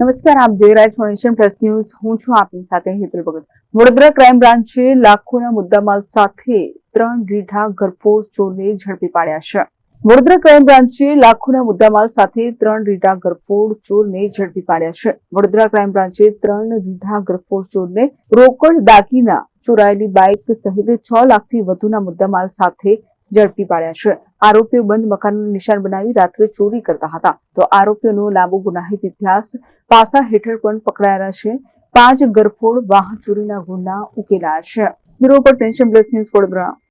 નમસ્કાર, આપ જોઈ રહ્યા છો નેશન પ્લસ ન્યૂઝ. હું છું આપની સાથે હેતુલ ભગત. વડોદરા ક્રાઇમ બ્રાન્ચે લાખોના મુદ્દામાલ સાથે ત્રણ રીઢા ગરફોડ ચોરને ઝડપી પાડ્યા છે. વડોદરા ક્રાઇમ બ્રાન્ચે લાખોના મુદ્દામાલ સાથે ત્રણ રીઢા ગરફોડ ચોરને ઝડપી પાડ્યા છે. વડોદરા ક્રાઇમ બ્રાન્ચે ત્રણ રીઢા ગરફોડ ચોરને રોકડ દાગીના ચોરાયેલી બાઇક સહિત છ લાખથી વધુના મુદ્દામાલ સાથે ઝડપી પાડ્યા છે. આરોપીઓ બંધ મકાનનું નિશાન બનાવી રાત્રે ચોરી કરતા હતા. તો આરોપીઓનો લાંબો ગુનાહિત ઇતિહાસ પાસા હેઠળ પણ પકડાયેલા છે. પાંચ ગરફોડ વાહન ચોરીના ગુના ઉકેલાયા છે. બ્યુરો પર ટેન્શન ન્યૂઝ વડોદરા.